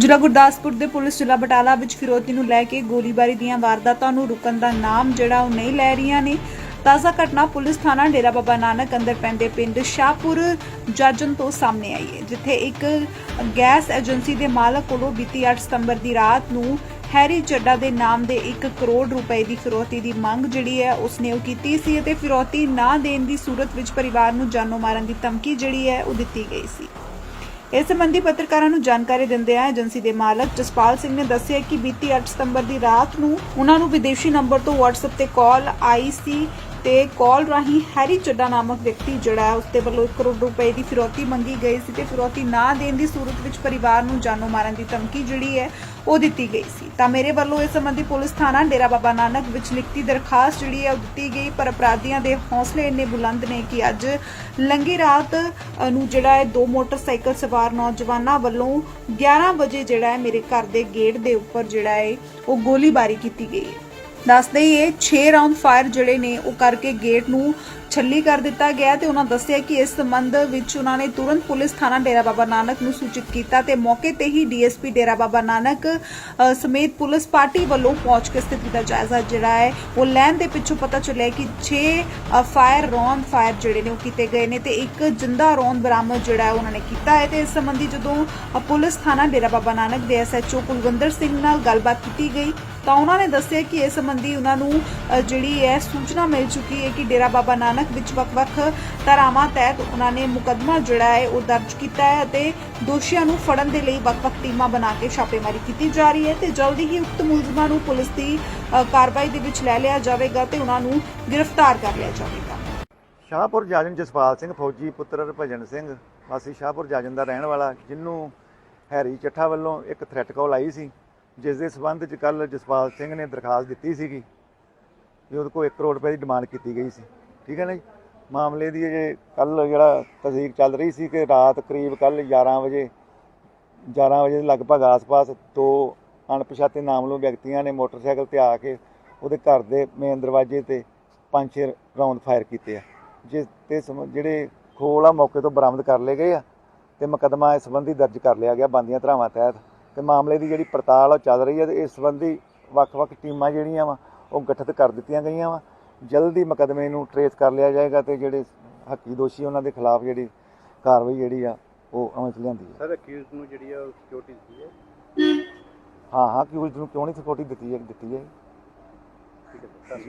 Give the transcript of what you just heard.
ਜ਼ਿਲ੍ਹਾ ਗੁਰਦਾਸਪੁਰ ਦੇ ਪੁਲਿਸ ਜ਼ਿਲ੍ਹਾ ਬਟਾਲਾ ਵਿੱਚ ਫਿਰੋਤੀ ਨੂੰ ਲੈ ਕੇ ਗੋਲੀਬਾਰੀ ਦੀਆਂ ਵਾਰਦਾਤਾਂ ਨੂੰ ਰੁਕਣ ਦਾ ਨਾਮ ਜਿਹੜਾ ਉਹ ਨਹੀਂ ਲੈ ਰਹੀਆਂ ਨੇ। ਤਾਜ਼ਾ ਘਟਨਾ ਪੁਲਿਸ ਥਾਣਾ ਡੇਰਾ ਬਾਬਾ ਨਾਨਕ ਅੰਦਰ ਪੈਂਦੇ ਪਿੰਡ ਸ਼ਾਹਪੁਰ ਜਾਜਨ ਤੋਂ ਸਾਹਮਣੇ ਆਈ ਹੈ, ਜਿੱਥੇ ਇੱਕ ਗੈਸ ਏਜੰਸੀ ਦੇ ਮਾਲਕ ਕੋਲੋਂ ਬੀਤੀ 8 ਸਤੰਬਰ ਦੀ ਰਾਤ ਨੂੰ ਹੈਰੀ ਚੱਡਾ ਦੇ ਨਾਮ ਦੇ 1 ਕਰੋੜ ਰੁਪਏ ਦੀ ਫਿਰੌਤੀ ਦੀ ਮੰਗ ਜਿਹੜੀ ਹੈ, ਉਸਨੇ ਉਹ ਕੀਤੀ ਸੀ ਅਤੇ ਫਿਰੌਤੀ ਨਾ ਦੇਣ ਦੀ ਸੂਰਤ ਵਿੱਚ ਪਰਿਵਾਰ ਨੂੰ ਜਾਨੋਂ ਮਾਰਨ ਦੀ ਧਮਕੀ ਜਿਹੜੀ ਹੈ, ਉਹ ਦਿੱਤੀ ਗਈ ਸੀ। ਇਸ ਸੰਬੰਧੀ ਪੱਤਰਕਾਰਾਂ ਨੂੰ ਜਾਣਕਾਰੀ ਦਿੰਦਿਆਂ ਏਜੰਸੀ ਦੇ ਮਾਲਕ ਜਸਪਾਲ ਸਿੰਘ ਨੇ ਦੱਸਿਆ ਕਿ ਬੀਤੀ 8 ਸਤੰਬਰ ਦੀ ਰਾਤ ਨੂੰ ਉਹਨਾਂ ਨੂੰ ਵਿਦੇਸ਼ੀ ਨੰਬਰ ਤੋਂ WhatsApp ਤੇ ਕਾਲ ਆਈ ਸੀ ਤੇ ਕਾਲ ਰਾਹੀਂ ਹੈਰੀ ਚੱਡਾ ਨਾਮਕ ਵਿਅਕਤੀ ਜਿਹੜਾ ਹੈ ਉਸਦੇ ਵੱਲੋਂ 1 ਕਰੋੜ ਰੁਪਏ ਦੀ ਫਿਰੌਤੀ ਮੰਗੀ ਗਈ ਸੀ ਤੇ ਫਿਰੌਤੀ ਨਾ ਦੇਣ ਦੀ ਸੂਰਤ ਵਿੱਚ ਪਰਿਵਾਰ ਨੂੰ ਜਾਨੋਂ ਮਾਰਨ ਦੀ ਧਮਕੀ ਜਿਹੜੀ ਹੈ ਉਹ ਦਿੱਤੀ ਗਈ ਸੀ। ਤਾਂ ਮੇਰੇ ਵੱਲੋਂ ਇਸ ਸੰਬੰਧੀ ਪੁਲਿਸ ਥਾਣਾ ਡੇਰਾ ਬਾਬਾ ਨਾਨਕ ਵਿੱਚ ਲਿਖਤੀ ਦਰਖਾਸਤ ਜਿਹੜੀ ਹੈ ਉਹ ਦਿੱਤੀ ਗਈ, ਪਰ ਅਪਰਾਧੀਆਂ ਦੇ ਹੌਸਲੇ ਇੰਨੇ ਬੁਲੰਦ ਨੇ ਕਿ ਅੱਜ ਲੰਗੀ ਰਾਤ ਨੂੰ ਜਿਹੜਾ ਹੈ ਦੋ ਮੋਟਰਸਾਈਕਲ ਸਵਾਰ ਨੌਜਵਾਨਾਂ ਵੱਲੋਂ 11 ਵਜੇ ਜਿਹੜਾ ਹੈ ਮੇਰੇ ਘਰ ਦੇ ਗੇਟ ਦੇ ਉੱਪਰ ਜਿਹੜਾ ਹੈ ਉਹ ਗੋਲੀਬਾਰੀ ਕੀਤੀ ਗਈ। ਹੈ ਦੱਸ ਹੀ ਇਹ 6 ਰਾਉਂਡ ਫਾਇਰ ਜਿਹੜੇ ਨੇ ਉਹ ਕਰਕੇ ਗੇਟ ਨੂੰ ਛੱਲੀ ਕਰ ਦਿੱਤਾ ਗਿਆ ਤੇ ਉਹਨਾਂ ਦੱਸਿਆ ਕਿ ਇਸ ਸੰਬੰਧ ਵਿੱਚ ਉਹਨਾਂ ਨੇ ਤੁਰੰਤ ਪੁਲਿਸ ਥਾਣਾ ਡੇਰਾ ਬਾਬਾ ਨਾਨਕ ਨੂੰ ਸੂਚਿਤ ਕੀਤਾ ਤੇ ਮੌਕੇ ਤੇ ਹੀ ਡੀਐਸਪੀ ਡੇਰਾ ਬਾਬਾ ਨਾਨਕ ਸਮੇਤ ਪੁਲਿਸ ਪਾਰਟੀ ਵੱਲੋਂ ਪਹੁੰਚ ਕੇ ਸਥਿਤੀ ਦਾ ਜਾਇਜ਼ਾ ਜਿਹੜਾ ਹੈ, ਉਹ ਲੈਣ ਦੇ ਪਿੱਛੋਂ ਪਤਾ ਚੱਲਿਆ ਕਿ 6 ਫਾਇਰ ਰੌਂਦ ਫਾਇਰ ਜਿਹੜੇ ਨੇ ਉਹ ਕੀਤੇ ਗਏ ਨੇ ਤੇ ਇੱਕ ਜਿੰਦਾ ਰੌਂਦ ਬਰਾਮਦ ਜਿਹੜਾ ਹੈ ਉਹਨਾਂ ਨੇ ਕੀਤਾ ਹੈ ਤੇ ਇਸ ਸੰਬੰਧੀ ਜਦੋਂ ਪੁਲਿਸ ਥਾਣਾ ਡੇਰਾ ਬਾਬਾ ਨਾਨਕ ਦੇ ਐਸਐਚਓ ਕੁਲਵਿੰਦਰ ਸਿੰਘ ਨਾਲ ਗੱਲਬਾਤ ਕੀਤੀ ਗਈ ਤਾਂ ਉਹਨਾਂ ਨੇ ਦੱਸਿਆ ਕਿ ਇਸ ਸੰਬੰਧੀ ਉਹਨਾਂ ਨੂੰ ਜਿਹੜੀ ਹੈ ਸੂਚਨਾ ਮਿਲ ਚੁੱਕੀ ਹੈ ਕਿ ਡੇਰਾ ਬਾਬਾ ਨਾਨਕ ਵਿੱਚ ਵੱਖ-ਵੱਖ ਧਾਰਾਵਾਂ ਤਹਿਤ ਉਹਨਾਂ ਨੇ ਮੁਕੱਦਮਾ ਜਿਹੜਾ ਹੈ ਉਹ ਦਰਜ ਕੀਤਾ ਹੈ ਅਤੇ ਦੋਸ਼ੀਆਂ ਨੂੰ ਫੜਨ ਦੇ ਲਈ ਵੱਖ-ਵੱਖ ਟੀਮਾਂ ਬਣਾ ਕੇ ਛਾਪੇਮਾਰੀ ਕੀਤੀ ਜਾ ਰਹੀ ਹੈ ਤੇ ਜਲਦੀ ਹੀ ਉਕਤ ਮੁਲਜ਼ਮਾਂ ਨੂੰ ਪੁਲਿਸ ਦੀ ਕਾਰਵਾਈ ਦੇ ਵਿੱਚ ਲੈ ਲਿਆ ਜਾਵੇਗਾ ਤੇ ਉਹਨਾਂ ਨੂੰ ਗ੍ਰਿਫਤਾਰ ਕਰ ਲਿਆ ਜਾਵੇਗਾ। ਸ਼ਾਹਪੁਰ ਜਾਜਨ ਜਸਪਾਲ ਸਿੰਘ ਫੌਜੀ ਪੁੱਤਰ ਭਜਨ ਸਿੰਘ, ਵਾਸੀ ਸ਼ਾਹਪੁਰ ਜਾਜਨ ਦਾ ਰਹਿਣ ਵਾਲਾ ਜਿਹਨੂੰ ਹੈਰੀ ਚੱਠਾ ਵੱਲੋਂ ਇੱਕ ਥ੍ਰੈਟ ਕਾਲ ਆਈ ਸੀ। ਜਿਸ ਦੇ ਸਬੰਧ ਚ ਕੱਲ ਜਸਪਾਲ ਸਿੰਘ ਨੇ ਦਰਖਾਸਤ ਦਿੱਤੀ ਸੀਗੀ ਵੀ ਉਹਦੇ ਕੋਲ 1 ਕਰੋੜ ਰੁਪਏ ਦੀ ਡਿਮਾਂਡ ਕੀਤੀ ਗਈ ਸੀ। ਠੀਕ ਹੈ ਨਾ ਜੀ? ਮਾਮਲੇ ਦੀ ਜੇ ਕੱਲ ਜਿਹੜਾ ਤਸਦੀਕ ਚੱਲ ਰਹੀ ਸੀ ਕਿ ਰਾਤ ਕਰੀਬ ਕੱਲ 11 ਵਜੇ 11 ਵਜੇ ਲਗਭਗ ਆਸ-ਪਾਸ ਦੋ ਅਣਪਛਾਤੇ ਨਾਮਲੋ ਵਿਅਕਤੀਆਂ ਨੇ ਮੋਟਰਸਾਈਕਲ ਤੇ ਆ ਕੇ ਉਹਦੇ ਘਰ ਦੇ ਮੇਨ ਦਰਵਾਜ਼ੇ ਤੇ ਪੰਜ ਛੇ ਰਾਉਂਡ ਫਾਇਰ ਕੀਤੇ ਆ। ਜਿਸ ਤੇ ਸਮ- ਜਿਹੜੇ ਖੋਲ ਆ ਮੌਕੇ ਤੋਂ ਬਰਾਮਦ ਕਰ ਲਏ ਗਏ ਆ ਤੇ ਮੁਕੱਦਮਾ ਇਸ ਸੰਬੰਧੀ ਦਰਜ ਕਰ ਲਿਆ ਗਿਆ ਬੰਦੀਆਂ ਧਰਾਵਾਂ ਤਹਿਤ। ਤੇ ਮਾਮਲੇ ਦੀ ਜਿਹੜੀ ਪੜਤਾਲ ਉਹ ਚੱਲ ਰਹੀ ਹੈ ਤੇ ਇਸ ਸੰਬੰਧੀ ਵੱਖ-ਵੱਖ ਟੀਮਾਂ ਜਿਹੜੀਆਂ ਵਾ ਉਹ ਗਠਿਤ ਕਰ ਦਿੱਤੀਆਂ ਗਈਆਂ ਵਾ। ਜਲਦੀ ਮੁਕੱਦਮੇ ਨੂੰ ਟਰੇਸ ਕਰ ਲਿਆ ਜਾਏਗਾ ਤੇ ਜਿਹੜੇ ਹੱਕੀ ਦੋਸ਼ੀ ਉਹਨਾਂ ਦੇ ਖਿਲਾਫ ਜਿਹੜੀ ਕਾਰਵਾਈ ਜਿਹੜੀ ਆ ਉਹ ਅਮਲ ਚ ਲਿਆਂਦੀ ਹੈ ਸਰ ਅਕਿਊਜ਼ ਨੂੰ ਜਿਹੜੀ ਆ ਸਿਕਿਉਰਿਟੀ ਦਿੱਤੀ ਹੈ ਹਾਂ ਹਾਂ ਉਸ ਨੂੰ ਕਿਉਂ ਨਹੀਂ ਸਪੋਰਟੀ ਦਿੱਤੀ ਹੈ ਦਿੱਤੀ ਹੈ ਠੀਕ ਹੈ ਸਰ